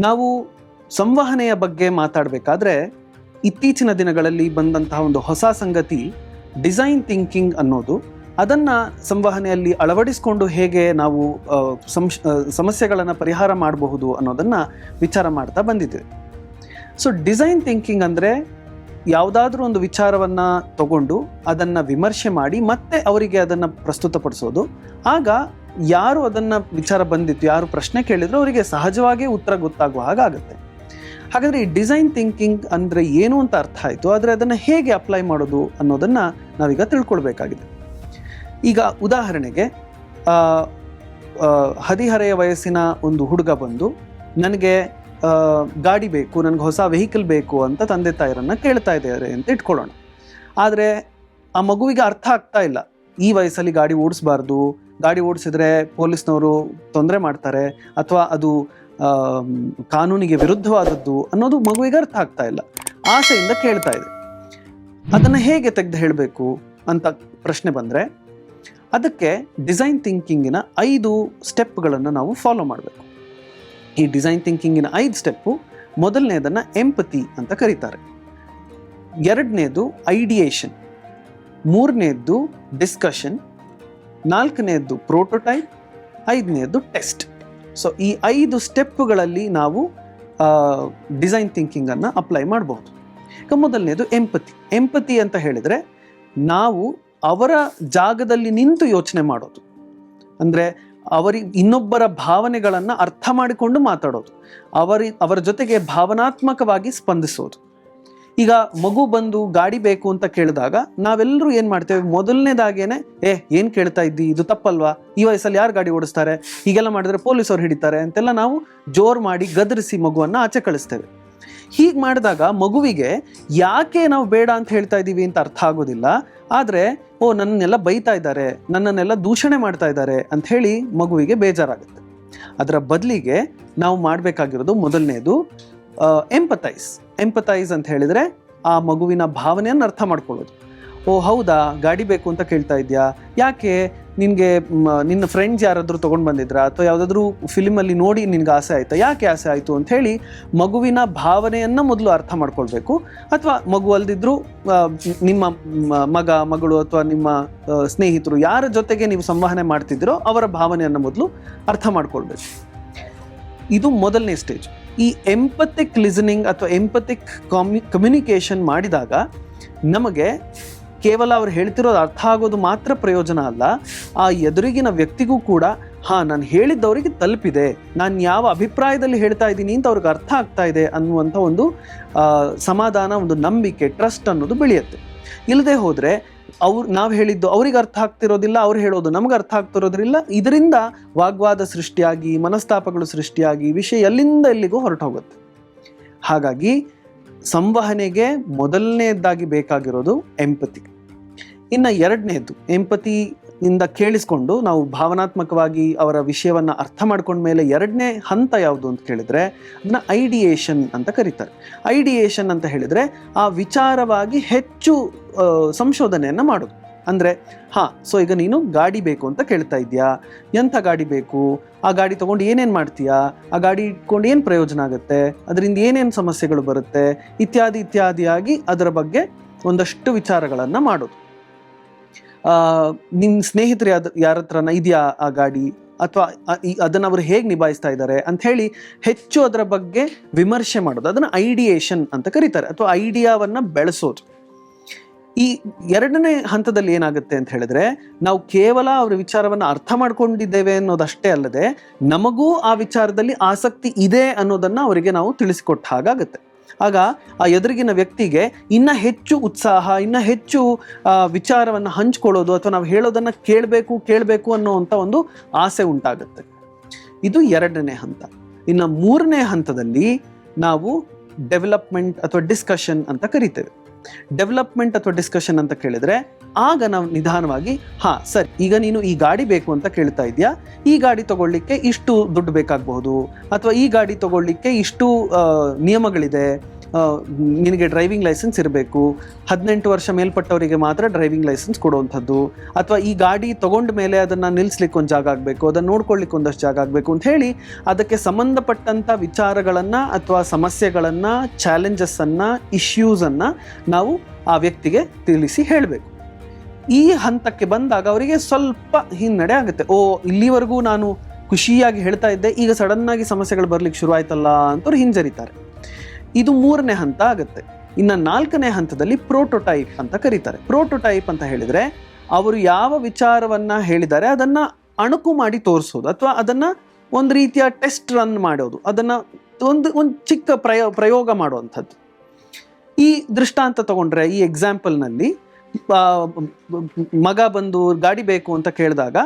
ನಾವು ಸಂವಹನೆಯ ಬಗ್ಗೆ ಮಾತಾಡಬೇಕಾದ್ರೆ ಇತ್ತೀಚಿನ ದಿನಗಳಲ್ಲಿ ಬಂದಂತಹ ಒಂದು ಹೊಸ ಸಂಗತಿ ಡಿಸೈನ್ ಥಿಂಕಿಂಗ್ ಅನ್ನೋದು. ಅದನ್ನ ಸಂವಹನೆಯಲ್ಲಿ ಅಳವಡಿಸಿಕೊಂಡು ಹೇಗೆ ನಾವು ಸಮಸ್ಯೆಗಳನ್ನು ಪರಿಹಾರ ಮಾಡಬಹುದು ಅನ್ನೋದನ್ನ ವಿಚಾರ ಮಾಡ್ತಾ ಬಂದಿದ್ದೇವೆ ಸೊ ಡಿಸೈನ್ ಥಿಂಕಿಂಗ್ ಅಂದರೆ ಯಾವುದಾದ್ರೂ ಒಂದು ವಿಚಾರವನ್ನು ತಗೊಂಡು ಅದನ್ನು ವಿಮರ್ಶೆ ಮಾಡಿ ಮತ್ತೆ ಅವರಿಗೆ ಅದನ್ನು ಪ್ರಸ್ತುತಪಡಿಸೋದು. ಆಗ ಯಾರು ಅದನ್ನು ವಿಚಾರ ಬಂದಿತ್ತು, ಯಾರು ಪ್ರಶ್ನೆ ಕೇಳಿದ್ರು ಅವರಿಗೆ ಸಹಜವಾಗಿ ಉತ್ತರ ಗೊತ್ತಾಗುವ ಹಾಗಾಗುತ್ತೆ ಹಾಗಾದರೆ ಈ ಡಿಸೈನ್ ಥಿಂಕಿಂಗ್ ಅಂದರೆ ಏನು ಅಂತ ಅರ್ಥ ಆಯಿತು? ಆದರೆ ಅದನ್ನು ಹೇಗೆ ಅಪ್ಲೈ ಮಾಡೋದು ಅನ್ನೋದನ್ನು ನಾವೀಗ ತಿಳ್ಕೊಳ್ಬೇಕಾಗಿದೆ. ಈಗ ಉದಾಹರಣೆಗೆ ಹದಿಹರೆಯ ವಯಸ್ಸಿನ ಒಂದು ಹುಡುಗ ಬಂದು, ನನಗೆ ಗಾಡಿ ಬೇಕು, ನನಗೆ ಹೊಸ ವೆಹಿಕಲ್ ಬೇಕು ಅಂತ ತಂದೆ ತಾಯಿರನ್ನು ಕೇಳ್ತಾ ಇದ್ದಾರೆ ಅಂತ ಇಟ್ಕೊಳ್ಳೋಣ. ಆದರೆ ಆ ಮಗುವಿಗೆ ಅರ್ಥ ಆಗ್ತಾ ಇಲ್ಲ. ಈ ವಯಸ್ಸಲ್ಲಿ ಗಾಡಿ ಓಡಿಸ್ಬಾರ್ದು, ಗಾಡಿ ಓಡಿಸಿದ್ರೆ ಪೊಲೀಸ್ನವರು ತೊಂದರೆ ಮಾಡ್ತಾರೆ ಅಥವಾ ಅದು ಕಾನೂನಿಗೆ ವಿರುದ್ಧವಾದದ್ದು ಅನ್ನೋದು ಮಗುವಿಗೆ ಅರ್ಥ ಆಗ್ತಾ ಇಲ್ಲ. ಆಸೆಯಿಂದ ಕೇಳ್ತಾ ಇದೆ. ಅದನ್ನು ಹೇಗೆ ತೆಗೆದು ಹೇಳಬೇಕು ಅಂತ ಪ್ರಶ್ನೆ ಬಂದರೆ, ಅದಕ್ಕೆ ಡಿಸೈನ್ ಥಿಂಕಿಂಗಿನ ಐದು ಸ್ಟೆಪ್ಗಳನ್ನು ನಾವು ಫಾಲೋ ಮಾಡಬೇಕು. ಈ ಡಿಸೈನ್ ಥಿಂಕಿಂಗಿನ ಐದು ಸ್ಟೆಪ್ಪು ಮೊದಲನೇದನ್ನು ಎಂಪತಿ ಅಂತ ಕರೀತಾರೆ. ಎರಡನೇದು ಐಡಿಯೇಷನ್ ಮೂರನೇದ್ದು ಡಿಸ್ಕಷನ್ ನಾಲ್ಕನೇದ್ದು ಪ್ರೋಟೋಟೈಪ್ ಐದನೇದು ಟೆಸ್ಟ್ ಸೊ ಈ ಐದು ಸ್ಟೆಪ್ಗಳಲ್ಲಿ ನಾವು ಡಿಸೈನ್ ಥಿಂಕಿಂಗನ್ನು ಅಪ್ಲೈ ಮಾಡಬಹುದು ಈಗ ಮೊದಲನೇದು ಎಂಪತಿ ಎಂಪತಿ ಅಂತ ಹೇಳಿದರೆ ನಾವು ಅವರ ಜಾಗದಲ್ಲಿ ನಿಂತು ಯೋಚನೆ ಮಾಡೋದು. ಅಂದರೆ ಅವರಿ ಇನ್ನೊಬ್ಬರ ಭಾವನೆಗಳನ್ನು ಅರ್ಥ ಮಾಡಿಕೊಂಡು ಮಾತಾಡೋದು. ಅವರಿ, ಅವರ ಜೊತೆಗೆ ಭಾವನಾತ್ಮಕವಾಗಿ ಸ್ಪಂದಿಸೋದು. ಈಗ ಮಗು ಬಂದು ಗಾಡಿ ಬೇಕು ಅಂತ ಕೇಳಿದಾಗ ನಾವೆಲ್ಲರೂ ಏನು ಮಾಡ್ತೇವೆ? ಮೊದಲನೇದಾಗೇನೆ, ಏ, ಏನು ಕೇಳ್ತಾ ಇದ್ದಿ? ಇದು ತಪ್ಪಲ್ವಾ? ಈ ವಯಸ್ಸಲ್ಲಿ ಯಾರು ಗಾಡಿ ಓಡಿಸ್ತಾರೆ? ಹೀಗೆಲ್ಲ ಮಾಡಿದ್ರೆ ಪೊಲೀಸವ್ರು ಹಿಡಿತಾರೆ. ಅಂತೆಲ್ಲ ನಾವು ಜೋರ್ ಮಾಡಿ ಗದರಿಸಿ ಮಗುವನ್ನು ಆಚೆ ಕಳಿಸ್ತೇವೆ. ಹೀಗೆ ಮಾಡಿದಾಗ ಮಗುವಿಗೆ ಯಾಕೆ ನಾವು ಬೇಡ ಅಂತ ಹೇಳ್ತಾ ಇದ್ದೀವಿ ಅಂತ ಅರ್ಥ ಆಗೋದಿಲ್ಲ. ಆದರೆ ಓ, ನನ್ನನ್ನೆಲ್ಲ ಬೈತಾ ಇದ್ದಾರೆ, ನನ್ನನ್ನೆಲ್ಲ ದೂಷಣೆ ಮಾಡ್ತಾ ಇದ್ದಾರೆ ಅಂತ ಹೇಳಿ ಮಗುವಿಗೆ ಬೇಜಾರಾಗುತ್ತೆ. ಅದರ ಬದಲಿಗೆ ನಾವು ಮಾಡಬೇಕಾಗಿರೋದು ಮೊದಲನೇದು ಎಂಪತೈಸ್ ಎಂಪತೈಸ್ ಅಂತ ಹೇಳಿದರೆ ಆ ಮಗುವಿನ ಭಾವನೆಯನ್ನು ಅರ್ಥ ಮಾಡ್ಕೊಳ್ಳೋದು. ಓ, ಹೌದಾ, ಗಾಡಿ ಬೇಕು ಅಂತ ಕೇಳ್ತಾ ಇದೆಯಾ? ಯಾಕೆ? ನಿನಗೆ ನಿನ್ನ ಫ್ರೆಂಡ್ಸ್ ಯಾರಾದರೂ ತೊಗೊಂಡು ಬಂದಿದ್ರಾ? ಅಥವಾ ಯಾವುದಾದ್ರೂ ಫಿಲಿಮಲ್ಲಿ ನೋಡಿ ನಿನಗೆ ಆಸೆ ಆಯ್ತಾ? ಯಾಕೆ ಆಸೆ ಆಯಿತು ಅಂತ ಹೇಳಿ ಮಗುವಿನ ಭಾವನೆಯನ್ನು ಮೊದಲು ಅರ್ಥ ಮಾಡ್ಕೊಳ್ಬೇಕು. ಅಥವಾ ಮಗು ಅಲ್ದಿದ್ರು ನಿಮ್ಮ ಮಗ, ಮಗಳು ಅಥವಾ ನಿಮ್ಮ ಸ್ನೇಹಿತರು ಯಾರ ಜೊತೆಗೆ ನೀವು ಸಂವಹನೆ ಮಾಡ್ತಿದ್ದೀರೋ ಅವರ ಭಾವನೆಯನ್ನು ಮೊದಲು ಅರ್ಥ ಮಾಡ್ಕೊಳ್ಬೇಕು. ಇದು ಮೊದಲನೇ ಸ್ಟೇಜ್ ಈ ಎಂಪತಿಕ್ ಲಿಸನಿಂಗ್ ಅಥವಾ ಎಂಪಥಿಕ್ ಕಮ್ಯುನಿಕೇಷನ್ ಮಾಡಿದಾಗ ನಮಗೆ ಕೇವಲ ಅವ್ರು ಹೇಳ್ತಿರೋದು ಅರ್ಥ ಆಗೋದು ಮಾತ್ರ ಪ್ರಯೋಜನ ಅಲ್ಲ. ಆ ಎದುರಿಗಿನ ವ್ಯಕ್ತಿಗೂ ಕೂಡ, ಹಾ, ನಾನು ಹೇಳಿದ್ದವರಿಗೆ ತಲುಪಿದೆ. ನಾನು ಯಾವ ಅಭಿಪ್ರಾಯದಲ್ಲಿ ಹೇಳ್ತಾ ಇದ್ದೀನಿ ಅಂತ ಅವ್ರಿಗೆ ಅರ್ಥ ಆಗ್ತಾ ಇದೆ ಅನ್ನುವಂಥ ಒಂದು ಸಮಾಧಾನ, ಒಂದು ನಂಬಿಕೆ ಟ್ರಸ್ಟ್ ಅನ್ನೋದು ಬೆಳೆಯುತ್ತೆ. ಇಲ್ಲದೆ ಹೋದರೆ ಅವ್ರು, ನಾವು ಹೇಳಿದ್ದು ಅವ್ರಿಗೆ ಅರ್ಥ ಆಗ್ತಿರೋದಿಲ್ಲ, ಅವ್ರು ಹೇಳೋದು ನಮ್ಗೆ ಅರ್ಥ ಆಗ್ತಿರೋದ್ರಿಲ್ಲ. ಇದರಿಂದ ವಾಗ್ವಾದ ಸೃಷ್ಟಿಯಾಗಿ, ಮನಸ್ತಾಪಗಳು ಸೃಷ್ಟಿಯಾಗಿ ವಿಷಯ ಎಲ್ಲಿಂದ ಎಲ್ಲಿಗೂ ಹೊರಟು ಹೋಗುತ್ತೆ ಹಾಗಾಗಿ ಸಂವಹನೆಗೆ ಮೊದಲನೇದಾಗಿ ಬೇಕಾಗಿರೋದು ಎಂಪತಿ ಇನ್ನ ಎರಡನೇದು ಎಂಪತಿ ಇಂದ ಕೇಳಿಸ್ಕೊಂಡು ನಾವು ಭಾವನಾತ್ಮಕವಾಗಿ ಅವರ ವಿಷಯವನ್ನು ಅರ್ಥ ಮಾಡ್ಕೊಂಡ ಮೇಲೆ ಎರಡನೇ ಹಂತ ಯಾವುದು ಅಂತ ಕೇಳಿದರೆ ಅದನ್ನ ಐಡಿಯೇಷನ್ ಅಂತ ಕರೀತಾರೆ. ಐಡಿಯೇಷನ್ ಅಂತ ಹೇಳಿದರೆ ಆ ವಿಚಾರವಾಗಿ ಹೆಚ್ಚು ಸಂಶೋಧನೆಯನ್ನ ಮಾಡೋದು. ಅಂದ್ರೆ, ಹಾ ಸೊ ಈಗ ನೀನು ಗಾಡಿ ಬೇಕು ಅಂತ ಕೇಳ್ತಾ ಇದ್ದೀಯಾ? ಎಂಥ ಗಾಡಿ ಬೇಕು? ಆ ಗಾಡಿ ತೊಗೊಂಡು ಏನೇನು ಮಾಡ್ತೀಯಾ? ಆ ಗಾಡಿ ಇಟ್ಕೊಂಡು ಏನು ಪ್ರಯೋಜನ ಆಗುತ್ತೆ? ಅದರಿಂದ ಏನೇನು ಸಮಸ್ಯೆಗಳು ಬರುತ್ತೆ? ಇತ್ಯಾದಿ ಇತ್ಯಾದಿಯಾಗಿ ಅದರ ಬಗ್ಗೆ ಒಂದಷ್ಟು ವಿಚಾರಗಳನ್ನು ಮಾಡೋದು. ನಿಮ್ಮ ಸ್ನೇಹಿತರು ಯಾವ್ದು ಯಾರ ಹತ್ರನ ಇದೆಯಾ ಆ ಗಾಡಿ? ಅಥವಾ ಅದನ್ನು ಅವರು ಹೇಗೆ ನಿಭಾಯಿಸ್ತಾ ಇದ್ದಾರೆ ಅಂಥೇಳಿ ಹೆಚ್ಚು ಅದರ ಬಗ್ಗೆ ವಿಮರ್ಶೆ ಮಾಡೋದು. ಅದನ್ನು ಐಡಿಯೇಷನ್ ಅಂತ ಕರೀತಾರೆ. ಅಥವಾ ಐಡಿಯಾವನ್ನ ಬೆಳೆಸೋದು. ಈ ಎರಡನೇ ಹಂತದಲ್ಲಿ ಏನಾಗುತ್ತೆ ಅಂತ ಹೇಳಿದ್ರೆ, ನಾವು ಕೇವಲ ಅವರ ವಿಚಾರವನ್ನು ಅರ್ಥ ಮಾಡ್ಕೊಂಡಿದ್ದೇವೆ ಅನ್ನೋದಷ್ಟೇ ಅಲ್ಲದೆ, ನಮಗೂ ಆ ವಿಚಾರದಲ್ಲಿ ಆಸಕ್ತಿ ಇದೆ ಅನ್ನೋದನ್ನ ಅವರಿಗೆ ನಾವು ತಿಳಿಸಿಕೊಟ್ಟ ಹಾಗಾಗುತ್ತೆ. ಆಗ ಆ ಎದುರಿಗಿನ ವ್ಯಕ್ತಿಗೆ ಇನ್ನ ಹೆಚ್ಚು ಉತ್ಸಾಹ, ಇನ್ನ ಹೆಚ್ಚು ವಿಚಾರವನ್ನ ಹಂಚ್ಕೊಳ್ಳೋದು ಅಥವಾ ನಾವು ಹೇಳೋದನ್ನ ಕೇಳಬೇಕು ಕೇಳಬೇಕು ಅನ್ನೋವಂಥ ಒಂದು ಆಸೆ ಉಂಟಾಗುತ್ತೆ. ಇದು ಎರಡನೇ ಹಂತ. ಇನ್ನು ಮೂರನೇ ಹಂತದಲ್ಲಿ ನಾವು ಡೆವಲಪ್ಮೆಂಟ್ ಅಥವಾ ಡಿಸ್ಕಷನ್ ಅಂತ ಕರಿತೇವೆ. ಡೆವಲಪ್ಮೆಂಟ್ ಅಥವಾ ಡಿಸ್ಕಷನ್ ಅಂತ ಕೇಳಿದ್ರೆ ಆಗ ನಾವು ನಿಧಾನವಾಗಿ, ಹಾ, ಸರಿ, ಈಗ ನೀನು ಈ ಗಾಡಿ ಬೇಕು ಅಂತ ಕೇಳ್ತಾ ಇದೆಯಾ? ಈ ಗಾಡಿ ತಗೊಳ್ಳಿಕ್ಕೆ ಇಷ್ಟು ದುಡ್ಡು ಬೇಕಾಗಬಹುದು? ಅಥವಾ ಈ ಗಾಡಿ ತಗೊಳ್ಳಿಕ್ಕೆ ಇಷ್ಟು ನಿಯಮಗಳಿದೆ? ನಿನಗೆ ಡ್ರೈವಿಂಗ್ ಲೈಸೆನ್ಸ್ ಇರಬೇಕು. ಹದಿನೆಂಟು ವರ್ಷ ಮೇಲ್ಪಟ್ಟವರಿಗೆ ಮಾತ್ರ ಡ್ರೈವಿಂಗ್ ಲೈಸೆನ್ಸ್ ಕೊಡುವಂಥದ್ದು. ಅಥವಾ ಈ ಗಾಡಿ ತೊಗೊಂಡ ಮೇಲೆ ಅದನ್ನು ನಿಲ್ಲಿಸ್ಲಿಕ್ಕೆ ಒಂದು ಜಾಗ ಆಗಬೇಕು, ಅದನ್ನು ನೋಡ್ಕೊಳ್ಳಿಕ್ಕೆ ಒಂದಷ್ಟು ಜಾಗ ಆಗಬೇಕು ಅಂತ ಹೇಳಿ ಅದಕ್ಕೆ ಸಂಬಂಧಪಟ್ಟಂಥ ವಿಚಾರಗಳನ್ನು ಅಥವಾ ಸಮಸ್ಯೆಗಳನ್ನು ಚಾಲೆಂಜಸ್ಸನ್ನು ಇಶ್ಯೂಸನ್ನು ನಾವು ಆ ವ್ಯಕ್ತಿಗೆ ತಿಳಿಸಿ ಹೇಳಬೇಕು. ಈ ಹಂತಕ್ಕೆ ಬಂದಾಗ ಅವರಿಗೆ ಸ್ವಲ್ಪ ಹಿನ್ನಡೆ ಆಗುತ್ತೆ. ಓ, ಇಲ್ಲಿವರೆಗೂ ನಾನು ಖುಷಿಯಾಗಿ ಹೇಳ್ತಾ ಇದ್ದೆ, ಈಗ ಸಡನ್ನಾಗಿ ಸಮಸ್ಯೆಗಳು ಬರ್ಲಿಕ್ಕೆ ಶುರು ಆಯ್ತಲ್ಲ ಅಂತ ಅವ್ರು ಹಿಂಜರಿತಾರೆ. ಇದು ಮೂರನೇ ಹಂತ ಆಗುತ್ತೆ. ಇನ್ನು ನಾಲ್ಕನೇ ಹಂತದಲ್ಲಿ ಪ್ರೋಟೋಟೈಪ್ ಅಂತ ಕರೀತಾರೆ. ಪ್ರೋಟೋಟೈಪ್ ಅಂತ ಹೇಳಿದ್ರೆ ಅವರು ಯಾವ ವಿಚಾರವನ್ನ ಹೇಳಿದ್ದಾರೆ ಅದನ್ನ ಅಣುಕು ಮಾಡಿ ತೋರಿಸೋದು ಅಥವಾ ಅದನ್ನ ಒಂದು ರೀತಿಯ ಟೆಸ್ಟ್ ರನ್ ಮಾಡೋದು. ಅದನ್ನ ಒಂದು ಒಂದು ಚಿಕ್ಕ ಪ್ರಯೋ, ಪ್ರಯೋಗ ಮಾಡುವಂಥದ್ದು. ಈ ದೃಷ್ಟಾಂತ ತಗೊಂಡ್ರೆ, ಈ ಎಕ್ಸಾಂಪಲ್ನಲ್ಲಿ ಮಗ ಬಂದು ಗಾಡಿ ಬೇಕು ಅಂತ ಕೇಳಿದಾಗ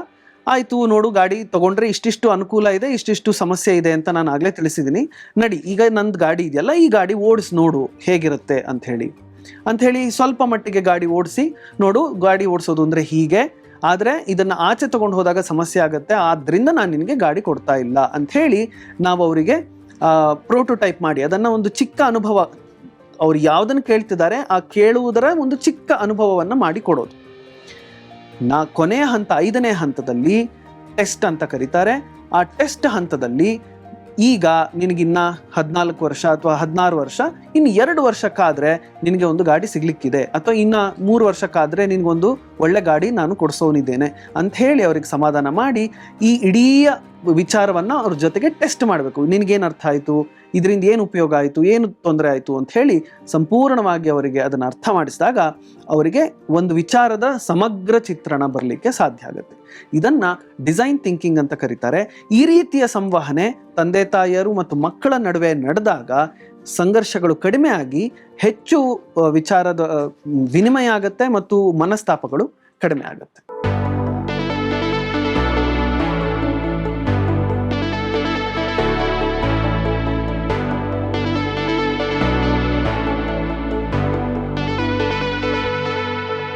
ಆಯ್ತು ನೋಡು ಗಾಡಿ ತಗೊಂಡ್ರೆ ಇಷ್ಟಿಷ್ಟು ಅನುಕೂಲ ಇದೆ, ಇಷ್ಟಿಷ್ಟು ಸಮಸ್ಯೆ ಇದೆ ಅಂತ ನಾನು ಆಗಲೇ ತಿಳಿಸಿದ್ದೀನಿ ನಡಿ, ಈಗ ನಂದು ಗಾಡಿ ಇದೆಯಲ್ಲ, ಈ ಗಾಡಿ ಓಡಿಸಿ ನೋಡು ಹೇಗಿರುತ್ತೆ ಅಂತ ಅಂತ ಹೇಳಿ ಸ್ವಲ್ಪ ಮಟ್ಟಿಗೆ ಗಾಡಿ ಓಡಿಸಿ, ನೋಡು ಗಾಡಿ ಓಡಿಸೋದು ಅಂದರೆ ಹೀಗೆ, ಆದರೆ ಇದನ್ನು ಆಚೆ ತೊಗೊಂಡು ಹೋದಾಗ ಸಮಸ್ಯೆ ಆಗುತ್ತೆ ಆದ್ದರಿಂದ ನಾನು ನಿನಗೆ ಗಾಡಿ ಕೊಡ್ತಾ ಇಲ್ಲ ಅಂತ ಹೇಳಿ ನಾವು ಅವರಿಗೆ ಪ್ರೋಟೋಟೈಪ್ ಮಾಡಿ. ಅದನ್ನು ಒಂದು ಚಿಕ್ಕ ಅನುಭವ, ಅವ್ರು ಯಾವುದನ್ನು ಕೇಳ್ತಿದ್ದಾರೆ, ಆ ಕೇಳುವುದರ ಒಂದು ಚಿಕ್ಕ ಅನುಭವವನ್ನು ಮಾಡಿ ಕೊಡೋದು. ನಾ ಕೊನೆಯ ಹಂತ ಐದನೇ ಹಂತದಲ್ಲಿ ಟೆಸ್ಟ್ ಅಂತ ಕರೀತಾರೆ. ಆ ಟೆಸ್ಟ್ ಹಂತದಲ್ಲಿ ಈಗ ನಿನಗಿನ್ನ ಹದಿನಾಲ್ಕು ವರ್ಷ ಅಥವಾ ಹದಿನಾರು ವರ್ಷ ಇನ್ನು ಎರಡು ವರ್ಷಕ್ಕಾದರೆ ನಿನಗೆ ಒಂದು ಗಾಡಿ ಸಿಗ್ಲಿಕ್ಕಿದೆ. ಅಥವಾ ಇನ್ನು ಮೂರು ವರ್ಷಕ್ಕಾದರೆ ನಿನಗೊಂದು ಒಳ್ಳೆ ಗಾಡಿ ನಾನು ಕೊಡಿಸೋನಿದ್ದೇನೆ ಅಂತ ಹೇಳಿ ಅವ್ರಿಗೆ ಸಮಾಧಾನ ಮಾಡಿ ಈ ಇಡೀ ವಿಚಾರವನ್ನು ಅವ್ರ ಜೊತೆಗೆ ಟೆಸ್ಟ್ ಮಾಡಬೇಕು. ನಿನಗೇನು ಅರ್ಥ ಆಯಿತು? ಇದರಿಂದ ಏನು ಉಪಯೋಗ ಆಯಿತು? ಏನು ತೊಂದರೆ ಆಯಿತು ಅಂತ ಹೇಳಿ ಸಂಪೂರ್ಣವಾಗಿ ಅವರಿಗೆ ಅದನ್ನು ಅರ್ಥ ಮಾಡಿಸಿದಾಗ ಅವರಿಗೆ ಒಂದು ವಿಚಾರದ ಸಮಗ್ರ ಚಿತ್ರಣ ಬರಲಿಕ್ಕೆ ಸಾಧ್ಯ ಆಗುತ್ತೆ. ಇದನ್ನು ಡಿಸೈನ್ ಥಿಂಕಿಂಗ್ ಅಂತ ಕರೀತಾರೆ. ಈ ರೀತಿಯ ಸಂವಹನೆ ತಂದೆ ತಾಯಿಯರು ಮತ್ತು ಮಕ್ಕಳ ನಡುವೆ ನಡೆದಾಗ ಸಂಘರ್ಷಗಳು ಕಡಿಮೆ ಆಗಿ ಹೆಚ್ಚು ವಿಚಾರದ ವಿನಿಮಯ ಆಗುತ್ತೆ ಮತ್ತು ಮನಸ್ತಾಪಗಳು ಕಡಿಮೆ ಆಗುತ್ತೆ.